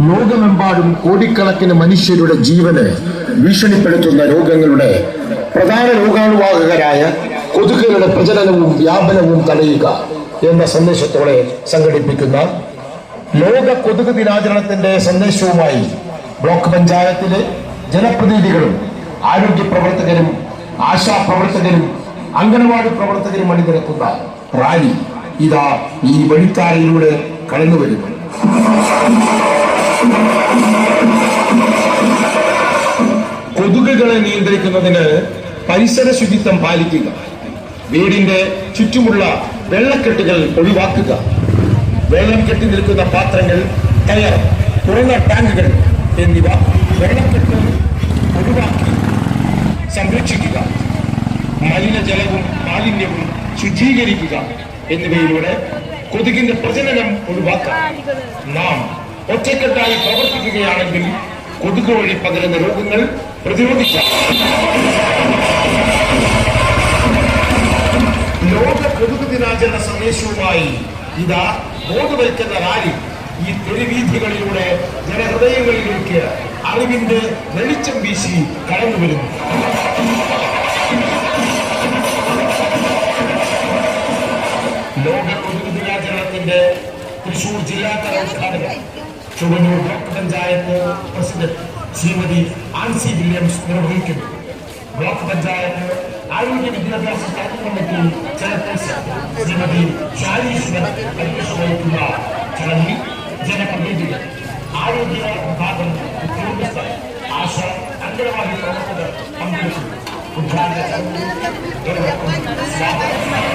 ലോകമെമ്പാടും കോടിക്കണക്കിന് മനുഷ്യരുടെ ജീവന് ഭീഷണിപ്പെടുത്തുന്ന രോഗങ്ങളുടെ പ്രധാന രോഗാണുവാഹകരായ കൊതുകുകളുടെ പ്രചലനവും വ്യാപനവും തടയുക എന്ന സന്ദേശത്തോടെ സംഘടിപ്പിക്കുന്ന ലോക കൊതുക് ദിനാചരണത്തിന്റെ സന്ദേശവുമായി ബ്ലോക്ക് പഞ്ചായത്തിലെ ജനപ്രതിനിധികളും ആരോഗ്യ പ്രവർത്തകരും ആശാ പ്രവർത്തകരും അംഗനവാടി പ്രവർത്തകരും അണിനിരക്കുന്ന റാലി ഇതാ ഈ വഴിത്താരയിലൂടെ കടന്നു വരുന്നു കൊതുകുകളെ നിയന്ത്രിക്കുന്നതിന് പരിസര ശുചിത്വം പാലിക്കുക. വീടിന്റെ ചുറ്റുമുള്ള വെള്ളക്കെട്ടുകൾ ഒഴിവാക്കുക. വെള്ളം കെട്ടി നിൽക്കുന്ന പാത്രങ്ങൾ ടയർ തുറന്ന ടാങ്കുകൾ എന്നിവ വെള്ളക്കെട്ട് ഒഴിവാക്കി സംരക്ഷിക്കുക. മലിനജലവും മാലിന്യവും ശുചീകരിക്കുക എന്നിവയിലൂടെ കൊതുകിന്റെ പ്രജനനം ഒഴിവാക്കാം. നാം ഒറ്റക്കെട്ടായി പ്രവർത്തിക്കുകയാണെങ്കിൽ കൊതുക് വഴി പകരുന്ന രോഗങ്ങൾ പ്രതിരോധിക്കാം. ലോക കൊതുക് ദിനാചരണ സന്ദേശവുമായി ഇതാ ബോധവൽക്കരണ റാലി. ഈ തെരുവീഥികളിലൂടെ ജനഹൃദയങ്ങളിലേക്ക് അറിവിന്റെ വെളിച്ചം വീശി കടന്നു വരുന്നു. ലോക കൊതുക് ദിനാചരണത്തിന്റെ തൃശൂർ ജില്ലാതല ഉദ്ഘാടനം Chuvannur block panchayat president Shrimati Ancy Williams നിർവഹിക്കുന്നു ബ്ലോക്ക് പഞ്ചായത്ത് ആരോഗ്യ വിദ്യാഭ്യാസ standing committee chairperson Shrimati Shareeshwar അധ്യക്ഷ വഹിക്കുന്ന ചടങ്ങിൽ ജനപ്രതിനിധികൾ ആരോഗ്യ വിഭാഗം ഉദ്യോഗസ്ഥർ ആശ അംഗനവാടി പ്രവർത്തകർ പങ്കെടുക്കുന്നു ഉദ്ഘാടന ചടങ്ങിൽ ഏവർക്കും സ്വാഗതം